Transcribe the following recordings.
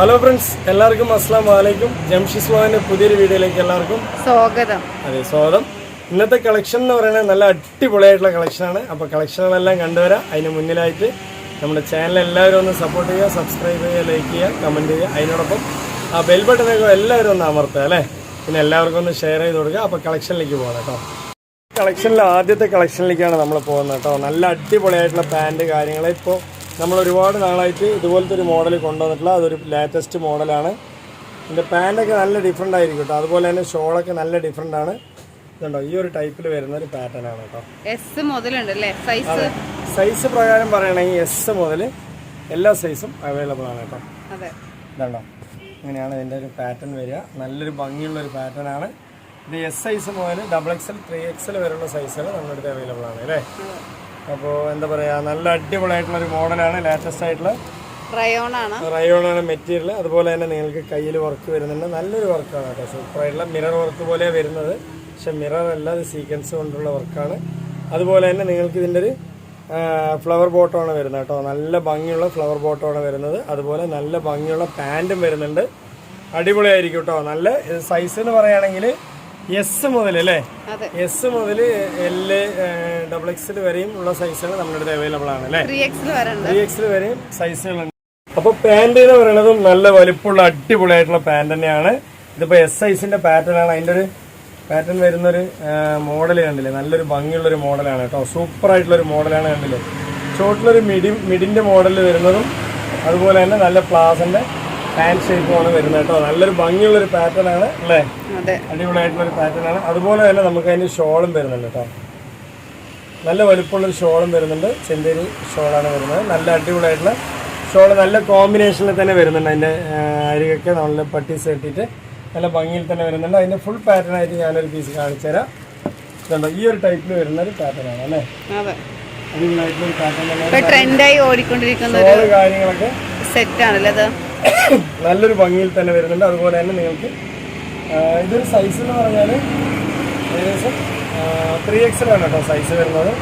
Hello friends എല്ലാവർക്കും അസ്സാം വലൈക്കും ജംഷി മോഹന്റെ പുതിയൊരു വീഡിയോയിലേക്ക് എല്ലാവർക്കും സ്വാഗതം. അതെ സ്വാഗതം. ഇന്നത്തെ കളക്ഷൻ എന്ന് പറയുന്നത് നല്ല അടിപൊളിയായിട്ടുള്ള കളക്ഷനാണ് അപ്പോൾ കളക്ഷനുകളെല്ലാം കണ്ടുവരാം. അതിന് മുന്നിലായിട്ട് നമ്മുടെ ചാനൽ എല്ലാവരും ഒന്ന് സപ്പോർട്ട് ചെയ്യുക സബ്സ്ക്രൈബ് ചെയ്യുക ലൈക്ക് ചെയ്യുക കമന്റ് ചെയ്യുക. അതിനോടൊപ്പം ആ ബെൽ ബട്ടനൊക്കെ എല്ലാവരും ഒന്ന് അമർത്തുക അല്ലേ? പിന്നെ എല്ലാവർക്കും ഒന്ന് ഷെയർ ചെയ്ത് കൊടുക്കുക. അപ്പോൾ കളക്ഷനിലേക്ക് പോകണം കേട്ടോ. കളക്ഷനിൽ ആദ്യത്തെ കളക്ഷനിലേക്കാണ് നമ്മൾ പോകുന്നത് കേട്ടോ. നല്ല അടിപൊളിയായിട്ടുള്ള പാന്റ് കാര്യങ്ങൾ ഇപ്പോൾ നമ്മൾ ഒരുപാട് നാളായിട്ട് ഇതുപോലത്തെ ഒരു മോഡൽ കൊണ്ടുവന്നിട്ടുള്ള അതൊരു ലേറ്റസ്റ്റ് മോഡലാണ്. ഇതിന്റെ പാന്റൊക്കെ നല്ല ഡിഫറെന്റ് ആയിരിക്കും കേട്ടോ അതുപോലെ തന്നെ ഷോളൊക്കെ നല്ല ഡിഫറെന്റ് ആണ്. ഇതുണ്ടോ? ഈ ഒരു ടൈപ്പിൽ വരുന്ന ഒരു പാറ്റേൺ ആണ് കേട്ടോ എസ് മുതലുണ്ട് അല്ലേ? സൈസ് സൈസ് പ്രകാരം പറയുകയാണെങ്കിൽ എസ് മുതൽ എല്ലാ സൈസും അവൈലബിൾ ആണ് കേട്ടോ ഇതുണ്ടോ? അങ്ങനെയാണ് ഇതിന്റെ ഒരു പാറ്റേൺ വരിക. നല്ലൊരു ഭംഗിയുള്ള ഒരു പാറ്റേൺ ആണ്. ഇത് എസ് സൈസ് മുതൽ ഡബിൾ എക്സൽ ത്രീ എക്സൽ വരെയുള്ള സൈസുകൾ നമ്മുടെ അടുത്ത് അവൈലബിൾ ആണ് അല്ലേ? അപ്പോൾ എന്താ പറയുക നല്ല അടിപൊളിയായിട്ടുള്ള ഒരു മോഡലാണ് ലേറ്റസ്റ്റ് ആയിട്ടുള്ള റയോൺ ആണ്. റയോണാണ് മെറ്റീരിയൽ അതുപോലെ തന്നെ നിങ്ങൾക്ക് കയ്യിൽ വർക്ക് വരുന്നുണ്ട്. നല്ലൊരു വർക്കാണ് കേട്ടോ. സൂപ്പറായിട്ടുള്ള മിറർ വർക്ക് പോലെ വരുന്നത്. പക്ഷെ മിറർ അല്ല അത് സീക്വൻസ് കൊണ്ടുള്ള വർക്കാണ് അതുപോലെ തന്നെ നിങ്ങൾക്ക് ഇതിന്റെ ഒരു ഫ്ലവർ ബോട്ടമാണ് വരുന്നത് കേട്ടോ. നല്ല ഭംഗിയുള്ള ഫ്ലവർ ബോട്ടമാണ് വരുന്നത്. അതുപോലെ നല്ല ഭംഗിയുള്ള പാന്റും വരുന്നുണ്ട്. അടിപൊളിയായിരിക്കും കേട്ടോ. നല്ല സൈസ് എന്ന് പറയുകയാണെങ്കിൽ എസ് മുതൽ അല്ലേ? എസ് മുതൽ എൽ ഡബിൾ എക്സിൽ വരെയും ഉള്ള സൈസുകൾ നമ്മുടെ അടുത്ത് അവൈലബിൾ ആണ് അല്ലേ? ത്രീ എക്സിൽ വരെയും സൈസുകളുണ്ട് അപ്പൊ പാന്റ് എന്ന് പറയുന്നതും നല്ല വലിപ്പമുള്ള അടിപൊളിയായിട്ടുള്ള പാന്റ് തന്നെയാണ്. ഇതിപ്പോ എസ് സൈസിന്റെ പാറ്റേൺ ആണ്. അതിന്റെ ഒരു പാറ്റേൺ വരുന്ന ഒരു മോഡൽ കണ്ടില്ലേ? നല്ലൊരു ഭംഗിയുള്ള ഒരു മോഡലാണ് കേട്ടോ. സൂപ്പർ ആയിട്ടുള്ള ഒരു മോഡലാണ് കണ്ടില്ലേ? ചോട്ടിലൊരു മിഡി മിഡിന്റെ മോഡൽ വരുന്നതും അതുപോലെ തന്നെ നല്ല പ്ലാസിന്റെ പാന്റ് ഷേപ്പുമാണ് വരുന്നത് കേട്ടോ. നല്ലൊരു ഭംഗിയുള്ളൊരു പാറ്റേൺ ആണ്. അല്ലേ? അതെ. അടിപൊളിയായിട്ടുള്ള ഒരു പാറ്റേൺ ആണ്. അതുപോലെ തന്നെ നമുക്ക് അതിന് ഷോളും വരുന്നുണ്ട് കേട്ടോ. നല്ല വലുപ്പമുള്ളൊരു ഷോളും വരുന്നുണ്ട്. ചെന്തേരി ഷോളാണ് വരുന്നത്. നല്ല അടിപൊളിയായിട്ടുള്ള ഷോൾ നല്ല കോമ്പിനേഷനിൽ തന്നെ വരുന്നുണ്ട് അതിന്റെ അരികൊക്കെ നല്ല പട്ടീസ് കെട്ടിയിട്ട്. നല്ല ഭംഗിയിൽ തന്നെ വരുന്നുണ്ട്. അതിന്റെ ഫുൾ പാറ്റേൺ ആയിട്ട് ഞാനൊരു പീസ് കാണിച്ചു തരാം. ഇതുണ്ടോ? ഈ ഒരു ടൈപ്പിൽ വരുന്ന ഒരു പാറ്റേൺ ആണ് അല്ലേ? അതെ. അടിപൊളിയായിട്ടുള്ള ഒരു പാറ്റേൺ കാര്യങ്ങളൊക്കെ സെറ്റ് ആണല്ലേ അത്? നല്ലൊരു ഭംഗിയിൽ തന്നെ വരുന്നുണ്ട്. അതുപോലെ തന്നെ നിങ്ങൾക്ക് ഇതൊരു സൈസ് എന്ന് പറഞ്ഞാൽ ഏകദേശം ത്രീ എക്സലാണ് കേട്ടോ സൈസ് വരുന്നത്.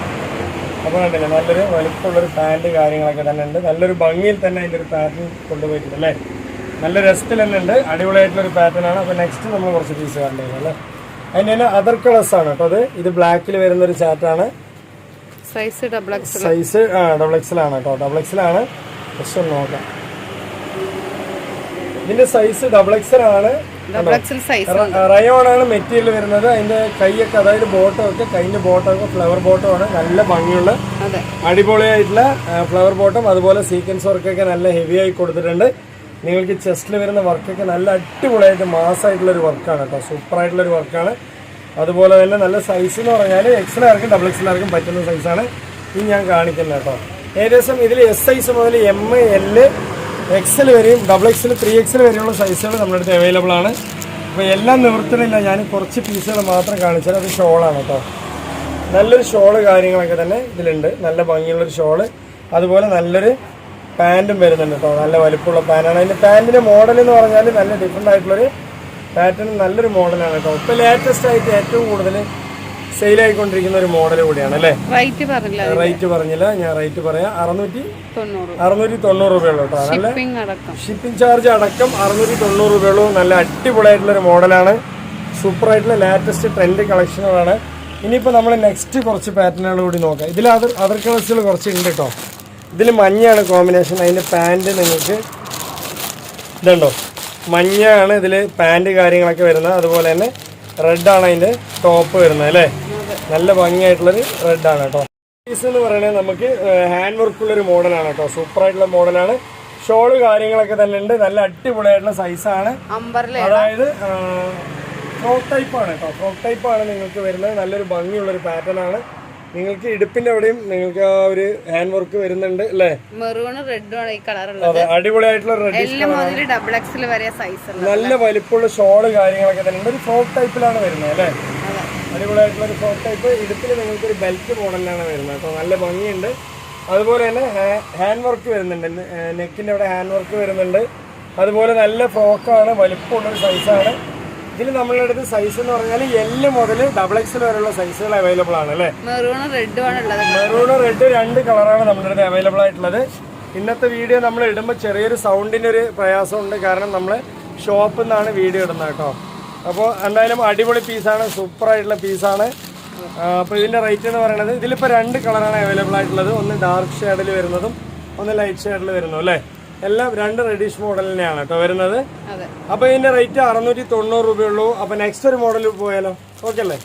അപ്പോൾ കണ്ടില്ലേ നല്ലൊരു വലുപ്പമുള്ളൊരു പാന്റ് കാര്യങ്ങളൊക്കെ തന്നെ ഉണ്ട്. നല്ലൊരു ഭംഗിയിൽ തന്നെ അതിന്റെ ഒരു പാറ്റേൺ കൊണ്ടുപോയിട്ടുണ്ട് അല്ലേ? നല്ല രസത്തിൽ തന്നെ ഉണ്ട്. അടിപൊളിയായിട്ടുള്ളൊരു പാറ്റേൺ ആണ്. അപ്പോൾ നെക്സ്റ്റ് നമ്മൾ കുറച്ച് പീസ് കണ്ടു അല്ലേ? അതിന്റെ തന്നെ അതർ കളേഴ്സ് ആണ് കേട്ടോ അത്. ഇത് ബ്ലാക്കിൽ വരുന്ന ഒരു ചാറ്റാണ് സൈസ് ഡബിൾ എക്സ് സൈസ് ആ ഡബിൾ എക്സലാണ് കേട്ടോ. ഡബിൾ എക്സലാണ് ജസ്റ്റ് ഒന്ന് നോക്കാം. ഇതിന്റെ സൈസ് ഡബിൾ എക്സൽ ആണ്. ഡബിൾ എക്സൽ സൈസ് റയോൺ ആണ് മെറ്റീരിയൽ വരുന്നത്. അതിന്റെ കൈയൊക്കെ അതായത് ബോട്ടം ഒക്കെ കൈന്റെ ബോട്ടം ഒക്കെ ഫ്ലവർ ബോട്ടം ആണ്. നല്ല ഭംഗിയുള്ള അടിപൊളിയായിട്ടുള്ള ഫ്ലവർ ബോട്ടം അതുപോലെ സീക്വൻസ് വർക്കൊക്കെ നല്ല ഹെവി ആയി കൊടുത്തിട്ടുണ്ട്. നിങ്ങൾക്ക് ചെസ്റ്റിൽ വരുന്ന വർക്കൊക്കെ നല്ല അടിപൊളിയായിട്ട് മാസമായിട്ടുള്ള ഒരു വർക്കാണ് കേട്ടോ. സൂപ്പർ ആയിട്ടുള്ള ഒരു വർക്കാണ് അതുപോലെ തന്നെ നല്ല സൈസ് എന്ന് പറഞ്ഞാൽ എക്സലാർക്കും ഡബിൾ എക്സലാർക്കും പറ്റുന്ന സൈസാണ് ഈ ഞാൻ കാണിക്കുന്നത് കേട്ടോ. ഏകദേശം ഇതിൽ എസ് സൈസ് മുതൽ എം എൽ എക്സൽ വരെയും ഡബിൾ എക്സൽ ത്രീ എക്സൽ വരെയുള്ള സൈസുകൾ നമ്മുടെ അടുത്ത് അവൈലബിൾ ആണ്. അപ്പോൾ എല്ലാം നിവർത്തണില്ല ഞാൻ കുറച്ച് പീസുകൾ മാത്രം കാണിച്ചാൽ അത് ഷോളാണ് കേട്ടോ നല്ലൊരു ഷോൾ കാര്യങ്ങളൊക്കെ തന്നെ ഇതിലുണ്ട്. നല്ല ഭംഗിയുള്ളൊരു ഷോൾ. അതുപോലെ നല്ലൊരു പാന്റും വരുന്നുണ്ട് കേട്ടോ നല്ല വലിപ്പമുള്ള പാന്റാണ് അതിന്റെ പാന്റിന്റെ മോഡൽ എന്ന് പറഞ്ഞാൽ നല്ല ഡിഫറെന്റ് ആയിട്ടുള്ളൊരു പാറ്റേൺ നല്ലൊരു മോഡലാണ് കേട്ടോ ഇപ്പോൾ ലേറ്റസ്റ്റ് ആയിട്ട് ഏറ്റവും കൂടുതൽ സെയിലായിക്കൊണ്ടിരിക്കുന്ന ഒരു മോഡൽ കൂടിയാണ് അല്ലേ? റൈറ്റ് പറഞ്ഞില്ല റേറ്റ് പറഞ്ഞില്ല ഞാൻ റേറ്റ് പറയാം. അറുന്നൂറ്റി തൊണ്ണൂറ്. അറുന്നൂറ്റി തൊണ്ണൂറ് രൂപയുള്ളൂ കേട്ടോ നല്ല ഷിപ്പിംഗ് ചാർജ് അടക്കം അറുന്നൂറ്റി തൊണ്ണൂറ് രൂപയുള്ളൂ. നല്ല അടിപൊളിയായിട്ടുള്ള ഒരു മോഡലാണ്. സൂപ്പർ ആയിട്ടുള്ള ലാറ്റസ്റ്റ് ട്രെൻഡ് കളക്ഷനുകളാണ് ഇനിയിപ്പോൾ നമ്മൾ നെക്സ്റ്റ് കുറച്ച് പാറ്റേണുകൾ കൂടി നോക്കാം. ഇതിൽ അതർ അതർ കളേഴ്സുകൾ കുറച്ച് ഉണ്ട് കേട്ടോ. ഇതിൽ മഞ്ഞയാണ് കോമ്പിനേഷൻ അതിന്റെ പാന്റ് നിങ്ങൾക്ക് ഇതുണ്ടോ? മഞ്ഞയാണ് ഇതിൽ പാന്റ് കാര്യങ്ങളൊക്കെ വരുന്നത്. അതുപോലെ തന്നെ റെഡാണ് അതിന്റെ ടോപ്പ് വരുന്നത് അല്ലേ? നല്ല ഭംഗിയായിട്ടുള്ളൊരു റെഡാണ് കേട്ടോ. പീസ് എന്ന് പറയുന്നത് നമുക്ക് ഹാൻഡ് വർക്കുള്ളൊരു മോഡലാണ് കേട്ടോ. സൂപ്പർ ആയിട്ടുള്ള മോഡലാണ് ഷോൾ കാര്യങ്ങളൊക്കെ തന്നെ ഉണ്ട്. നല്ല അടിപൊളിയായിട്ടുള്ള സൈസാണ് അതായത് ഫ്രോക്ക് ടൈപ്പ് ആണ് കേട്ടോ. ഫ്രോക്ക് ടൈപ്പ് ആണ് നിങ്ങൾക്ക് വരുന്നത്. നല്ലൊരു ഭംഗിയുള്ളൊരു പാറ്റേൺ ആണ്. നിങ്ങൾക്ക് ഇടുപ്പിന്റെ അവിടെയും നിങ്ങൾക്ക് ആ ഒരു ഹാൻഡ് വർക്ക് വരുന്നുണ്ട് അല്ലേ? മെറൂണ് റെഡും ഈ അടിപൊളിയായിട്ടുള്ള റെഡ് എല്ലാം മുതൽ ഡബിൾ എക്സിൽ വരെ സൈസ് ഉള്ളത്. നല്ല വലിപ്പമുള്ള ഷോൾ കാര്യങ്ങളൊക്കെ തന്നെ ഒരു ഫ്രോക്ക് ടൈപ്പിലാണ് വരുന്നത് അല്ലേ? അതെ അടിപൊളിയായിട്ടുള്ള ഒരു ഫ്രോക്ക് ടൈപ്പ് ഇടുപ്പിൽ നിങ്ങൾക്ക് ഒരു ബെൽറ്റ് മോഡലിലാണ് വരുന്നത് അപ്പോൾ നല്ല ഭംഗിയുണ്ട്. അതുപോലെ തന്നെ ഹാൻഡ് വർക്ക് വരുന്നുണ്ട്. നെക്കിന്റെ അവിടെ ഹാൻഡ് വർക്ക് വരുന്നുണ്ട്. അതുപോലെ നല്ല ഫ്രോക്കാണ് വലുപ്പമുള്ള ഒരു സൈസാണ് ഇതിൽ നമ്മളുടെ അടുത്ത് സൈസ് എന്ന് പറഞ്ഞാൽ എല്ല് മുതൽ ഡബിൾ എക്സ് വരെയുള്ള സൈസുകൾ അവൈലബിൾ ആണ് അല്ലേ? മെറൂണ് റെഡ് രണ്ട് കളറാണ് നമ്മുടെ അടുത്ത് അവൈലബിൾ ആയിട്ടുള്ളത്. ഇന്നത്തെ വീഡിയോ നമ്മൾ ഇടുമ്പോൾ ചെറിയൊരു സൗണ്ടിന്റെ ഒരു പ്രയാസമുണ്ട്. കാരണം നമ്മൾ ഷോപ്പിൽ നിന്നാണ് വീഡിയോ ഇടുന്നത് കേട്ടോ. അപ്പോൾ എന്തായാലും അടിപൊളി പീസാണ് സൂപ്പർ ആയിട്ടുള്ള പീസാണ് അപ്പോൾ ഇതിന്റെ റേറ്റ് എന്ന് പറയുന്നത് ഇതിലിപ്പോൾ രണ്ട് കളറാണ് അവൈലബിൾ ആയിട്ടുള്ളത്. ഒന്ന് ഡാർക്ക് ഷെയ്ഡിൽ വരുന്നതും ഒന്ന് ലൈറ്റ് ഷെയ്ഡിൽ വരുന്നു അല്ലേ? എല്ലാം രണ്ട് റെഡിഷ് മോഡലിനെയാണ് കേട്ടോ വരുന്നത്. അപ്പോൾ ഇതിന്റെ റേറ്റ് അറുന്നൂറ്റി തൊണ്ണൂറ് രൂപയുള്ളൂ. അപ്പോൾ നെക്സ്റ്റ് ഒരു മോഡലിൽ പോയാലോ? ഓക്കെ അല്ലേ?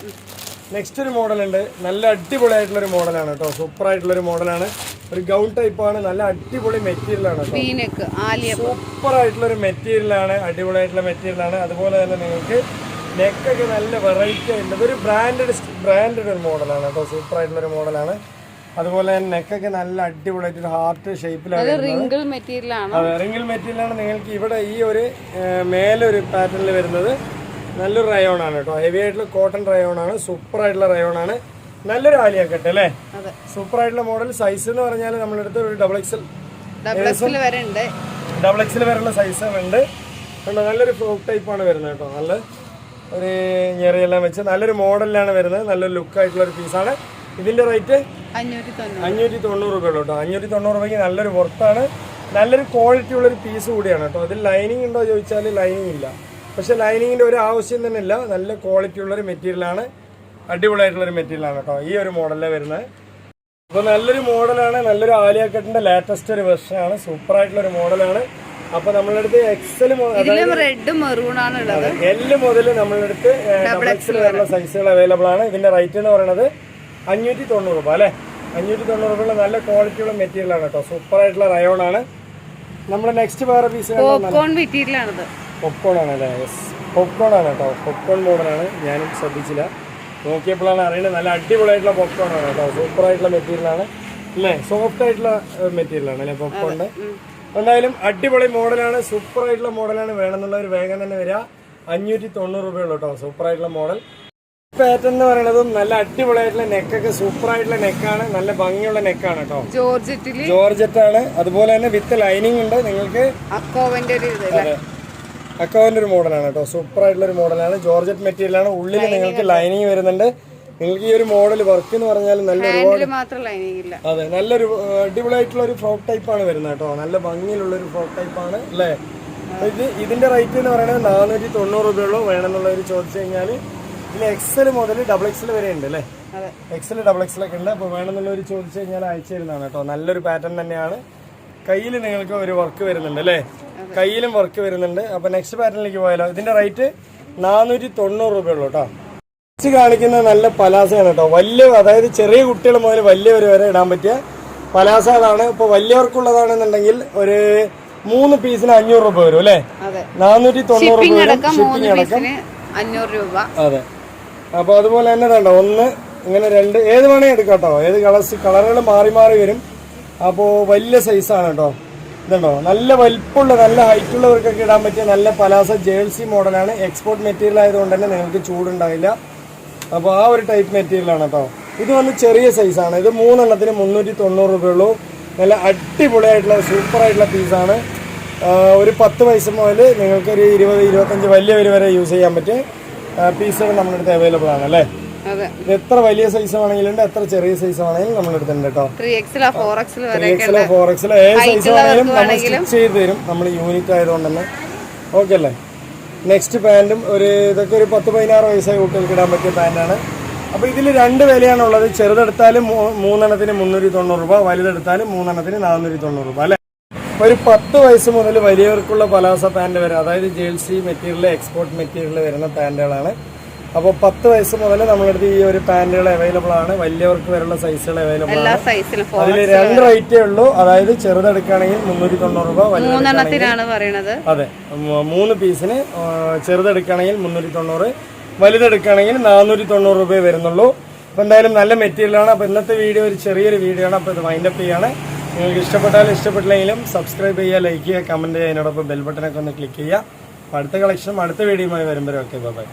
നെക്സ്റ്റ് ഒരു മോഡലുണ്ട് നല്ല അടിപൊളി അടിപൊളിയായിട്ടുള്ളൊരു മോഡലാണ് കേട്ടോ സൂപ്പർ ആയിട്ടുള്ളൊരു മോഡലാണ് ഒരു ഗൗൺ ടൈപ്പാണ് നല്ല അടിപൊളി മെറ്റീരിയലാണ് സൂപ്പർ ആയിട്ടുള്ള ആയിട്ടുള്ളൊരു മെറ്റീരിയലാണ് അടിപൊളിയായിട്ടുള്ള മെറ്റീരിയലാണ് അതുപോലെ തന്നെ നിങ്ങൾക്ക് നെക്കൊക്കെ നല്ല വെറൈറ്റി ആയിട്ട് ഒരു ബ്രാൻഡഡ് ബ്രാൻഡഡ് ഒരു മോഡലാണ് കേട്ടോ. സൂപ്പർ ആയിട്ടുള്ള ഒരു മോഡലാണ് അതുപോലെ തന്നെ നെക്കൊക്കെ നല്ല അടിപൊളിയായിട്ട് ഒരു ഹാർട്ട് ഷേപ്പിലാണ് റിംഗിൾ ആണ്. അതെ റിംഗിൾ മെറ്റീരിയലാണ് നിങ്ങൾക്ക് ഇവിടെ ഈ ഒരു മേലൊരു മേലെ ഒരു പാറ്റേണിൽ വരുന്നത്. നല്ലൊരു റയോൺ ആണ് കേട്ടോ. ഹെവി ആയിട്ടുള്ള കോട്ടൺ റയോൺ ആണ്. സൂപ്പർ ആയിട്ടുള്ള റയോൺ ആണ്. നല്ലൊരു ആലിയാക്കട്ടെ അല്ലേ? സൂപ്പർ ആയിട്ടുള്ള മോഡൽ സൈസ് എന്ന് പറഞ്ഞാൽ നമ്മളെടുത്ത് ഒരു ഡബിൾ എക്സൽ ഡബിൾ എക്സിൽ വരെയുള്ള സൈസ് ഉണ്ട്. കണ്ടോ നല്ലൊരു ഫ്രോക്ക് ടൈപ്പാണ് വരുന്നത് കേട്ടോ. നല്ല ഒരു ഞെറിയെല്ലാം വെച്ച് നല്ലൊരു മോഡലിലാണ് വരുന്നത്. നല്ലൊരു ലുക്ക് ആയിട്ടുള്ള ഒരു പീസാണ് ഇതിന്റെ റേറ്റ് അഞ്ഞൂറ്റി തൊണ്ണൂറ് രൂപ കേട്ടോ. അഞ്ഞൂറ്റി തൊണ്ണൂറ് രൂപയ്ക്ക് നല്ലൊരു പുറത്താണ് നല്ലൊരു ക്വാളിറ്റി ഉള്ളൊരു പീസ് കൂടിയാണ് കേട്ടോ. അതിൽ ലൈനിങ് ഉണ്ടോ ചോദിച്ചാൽ ലൈനിങ് ഇല്ല. പക്ഷെ ലൈനിങ്ങിന്റെ ഒരു ആവശ്യം തന്നെ ഇല്ല. നല്ല ക്വാളിറ്റി ഉള്ളൊരു മെറ്റീരിയലാണ് അടിപൊളിയായിട്ടുള്ളൊരു മെറ്റീരിയലാണ് കേട്ടോ. ഈ ഒരു മോഡലിലെ വരുന്നത്. അപ്പോൾ നല്ലൊരു മോഡലാണ് നല്ലൊരു ആലിയ കട്ടിന്റെ ലേറ്റസ്റ്റ് ഒരു വെർഷനാണ് സൂപ്പർ ആയിട്ടുള്ള ഒരു മോഡലാണ്. അപ്പൊ നമ്മളുടെ അടുത്ത് എക്സൽ റെഡ് മെറൂൺ ആണ് ഉള്ളത് എല്ല് മുതൽ നമ്മളുടെ അടുത്ത് ഡബിൾ എക്സൽ വരെയുള്ള സൈസുകൾ അവൈലബിൾ ആണ്. ഇതിന്റെ റേറ്റ് എന്ന് പറയുന്നത് അഞ്ഞൂറ്റി തൊണ്ണൂറ് രൂപ അല്ലെ? അഞ്ഞൂറ്റി തൊണ്ണൂറ് രൂപയുള്ള നല്ല ക്വാളിറ്റിയുള്ള മെറ്റീരിയൽ ആണ് കേട്ടോ. സൂപ്പർ ആയിട്ടുള്ള റയോൺ ആണ്. നമ്മുടെ നെക്സ്റ്റ് വേറെ പീസ് പോപ്കോൺ മെറ്റീരിയൽ ആണിത്. പോപ്കോൺ ആണ് അല്ലേ യെസ് പോപ്കോൺ ആണ് കേട്ടോ. പോപ്കോൺ മോഡലാണ് ഞാനും ശ്രദ്ധിച്ചില്ല. നോക്കിയപ്പോഴാണ് അറിയുന്നത്. നല്ല അടിപൊളിയായിട്ടുള്ള പോപ്കോൺ ആണ് കേട്ടോ. സൂപ്പർ ആയിട്ടുള്ള മെറ്റീരിയൽ ആണ്. അല്ലേ? സോഫ്റ്റ് ആയിട്ടുള്ള മെറ്റീരിയലാണ് അല്ലേ പോപ്കോണിന്റെ എന്തായാലും അടിപൊളി മോഡലാണ് സൂപ്പർ ആയിട്ടുള്ള മോഡലാണ് വേണമെന്നുള്ളവർ വേഗം തന്നെ വരിക അഞ്ഞൂറ്റി തൊണ്ണൂറ് രൂപയുള്ളൂ കേട്ടോ. സൂപ്പർ ആയിട്ടുള്ള മോഡൽ പാറ്റേൺ എന്ന് പറയുന്നത് നല്ല അടിപൊളിയായിട്ടുള്ള നെക്കൊക്കെ സൂപ്പർ ആയിട്ടുള്ള നെക്കാണ് നല്ല ഭംഗിയുള്ള നെക്കാണ് കേട്ടോ. ജോർജറ്റ് ആണ്. അതുപോലെ തന്നെ വിത്ത് ലൈനിങ് ഉണ്ട്. നിങ്ങൾക്ക് അക്കോവന്റെ ഒരു ഒരു മോഡലാണ് കേട്ടോ. സൂപ്പർ ആയിട്ടുള്ള ഒരു മോഡലാണ്. ജോർജറ്റ് മെറ്റീരിയലാണ് ഉള്ളിൽ നിങ്ങൾക്ക് ലൈനിങ് വരുന്നുണ്ട്. നിങ്ങൾക്ക് ഈ ഒരു മോഡൽ വർക്ക് എന്ന് പറഞ്ഞാൽ നല്ല ഒരുപാട് അതെ നല്ലൊരു അടിപൊളി അടിപൊളിയായിട്ടുള്ള ഒരു ഫ്രോക്ക് ടൈപ്പ് ആണ് വരുന്നത് കേട്ടോ. നല്ല ഭംഗിയിലുള്ള ഒരു ഫ്രോക്ക് ടൈപ്പ് ആണ് അല്ലേ? ഇത് ഇതിന്റെ റേറ്റ് എന്ന് പറയുന്നത് നാനൂറ്റി തൊണ്ണൂറ് രൂപയുള്ളൂ ഒരു ചോദിച്ചു കഴിഞ്ഞാൽ ഇതിൽ എക്സൽ മുതൽ ഡബിൾ എക്സൽ വരെ ഉണ്ട് അല്ലേ? എക്സൽ ഡബിൾ എക്സൽ ഒക്കെ ഉണ്ട്. അപ്പോൾ വേണമെന്നുള്ളവർ ചോദിച്ചു കഴിഞ്ഞാൽ അയച്ചു തരുന്നതാണ് കേട്ടോ. നല്ലൊരു പാറ്റേൺ തന്നെയാണ്. കയ്യിൽ നിങ്ങൾക്ക് ഒരു വർക്ക് വരുന്നുണ്ട് അല്ലേ? കയ്യിലും വർക്ക് വരുന്നുണ്ട്. അപ്പോൾ നെക്സ്റ്റ് പാറ്റേണിലേക്ക് പോയാലോ. ഇതിന്റെ റേറ്റ് നാനൂറ്റി തൊണ്ണൂറ് രൂപയുള്ളൂ കേട്ടോ നെക്സ്റ്റ് കാണിക്കുന്ന നല്ല പലാസയാണ് കേട്ടോ വലിയ അതായത് ചെറിയ കുട്ടികൾ മുതൽ വലിയവർ വരെ ഇടാൻ പറ്റിയ പലാസകളാണ്. ഇപ്പോൾ വലിയവർക്കുള്ളതാണെന്നുണ്ടെങ്കിൽ ഒരു മൂന്ന് പീസിന് അഞ്ഞൂറ് രൂപ വരും അല്ലേ? നാനൂറ്റി തൊണ്ണൂറ് രൂപ ഷിപ്പിംഗ് അടക്കം മൂന്ന് ഷിപ്പിംഗ് അടക്കം അഞ്ഞൂറ് രൂപ. അതെ. അപ്പോൾ അതുപോലെ തന്നെ വേണ്ട ഒന്ന് ഇങ്ങനെ രണ്ട് ഏത് വേണേ എടുക്കാം കേട്ടോ ഏത് കളേഴ്സ് കളറുകൾ മാറി മാറി വരും. അപ്പോൾ വലിയ സൈസാണ് കേട്ടോ ഇതുണ്ടോ? നല്ല വലിപ്പമുള്ള നല്ല ഹൈറ്റ് ഉള്ളവർക്കൊക്കെ ഇടാൻ പറ്റിയ നല്ല പലാസ ജേഴ്സി മോഡലാണ്. എക്സ്പോർട്ട് മെറ്റീരിയൽ ആയതുകൊണ്ട് തന്നെ നിങ്ങൾക്ക് ചൂടുണ്ടാവില്ല. അപ്പോൾ ആ ഒരു ടൈപ്പ് മെറ്റീരിയലാണ് കേട്ടോ ഇത് വന്ന് ചെറിയ സൈസാണ് ഇത് മൂന്നെണ്ണത്തിന് മുന്നൂറ്റി തൊണ്ണൂറ് രൂപയുള്ളൂ നല്ല അടിപൊളിയായിട്ടുള്ള സൂപ്പർ ആയിട്ടുള്ള പീസാണ് ഒരു പത്ത് വയസ്സ് മുതൽ നിങ്ങൾക്കൊരു ഇരുപത് ഇരുപത്തഞ്ച് വലിയവർ വരെ യൂസ് ചെയ്യാൻ പറ്റിയ പീസുകൾ നമ്മുടെ അടുത്ത് അവൈലബിൾ ആണ് അല്ലേ? എത്ര വലിയ സൈസ് വേണമെങ്കിലും എത്ര ചെറിയ സൈസ് വേണമെങ്കിലും നമ്മൾ എടുത്തിട്ടുണ്ട് കേട്ടോ ത്രീ എക്സിലോ ഫോർ എക്സിലോ ഫോർ ഏത് സൈസ് വേണമെങ്കിലും നമ്മൾ സ്റ്റിച്ച് ചെയ്ത് തരും. നമ്മൾ യൂണിറ്റ് ആയതുകൊണ്ട് തന്നെ. ഓക്കെ അല്ലേ? നെക്സ്റ്റ് പാന്റും ഒരു ഇതൊക്കെ ഒരു പത്ത് പതിനാറ് വയസ്സായ കുട്ടികൾക്ക് ഇടാൻ പറ്റിയ പാന്റാണ് അപ്പോൾ ഇതിൽ രണ്ട് വിലയാണുള്ളത്. ചെറുതെടുത്താലും മൂന്നെണ്ണത്തിന് മുന്നൂറ്റി തൊണ്ണൂറ് രൂപ വലുതെടുത്താലും മൂന്നെണ്ണത്തിന് നാനൂറ്റി തൊണ്ണൂറ് രൂപ അല്ലേ? ഒരു പത്ത് വയസ്സ് മുതൽ വലിയവർക്കുള്ള പലാസ പാന്റ് വരെ അതായത് ജേഴ്സി മെറ്റീരിയൽ എക്സ്പോർട്ട് മെറ്റീരിയൽ വരുന്ന പാന്റുകളാണ് അപ്പോൾ പത്ത് വയസ്സ് മുതൽ നമ്മളടുത്ത് ഈ ഒരു പാന്റുകൾ അവൈലബിൾ ആണ്. വലിയവർക്ക് വരെയുള്ള സൈസുകൾ അവൈലബിൾ ആണ്. അതിൽ രണ്ട് റേറ്റേ ഉള്ളൂ. അതായത് ചെറുതെടുക്കുകയാണെങ്കിൽ മുന്നൂറ്റി തൊണ്ണൂറ് രൂപ വലിയ അതെ. മൂന്ന് പീസിന് ചെറുതെടുക്കുകയാണെങ്കിൽ മുന്നൂറ്റി തൊണ്ണൂറ് വലുതെടുക്കുകയാണെങ്കിൽ നാനൂറ്റി തൊണ്ണൂറ് രൂപയെ വരുന്നുള്ളൂ. അപ്പോൾ എന്തായാലും നല്ല മെറ്റീരിയലാണ് അപ്പോൾ ഇന്നത്തെ വീഡിയോ ഒരു ചെറിയൊരു വീഡിയോ ആണ്. അപ്പോൾ ഇത് വൈൻഡപ്പ് ചെയ്യാണ്. നിങ്ങൾക്ക് ഇഷ്ടപ്പെട്ടാലും ഇഷ്ടപ്പെട്ടില്ലെങ്കിലും സബ്സ്ക്രൈബ് ചെയ്യുക ലൈക്ക് ചെയ്യുക കമന്റ് ചെയ്യുക. അതിനോടൊപ്പം ബെൽ ബട്ടനൊക്കെ ഒന്ന് ക്ലിക്ക് ചെയ്യുക. അടുത്ത കളക്ഷനും അടുത്ത വീഡിയോയുമായി വരുമ്പോഴൊക്കെ. ബൈ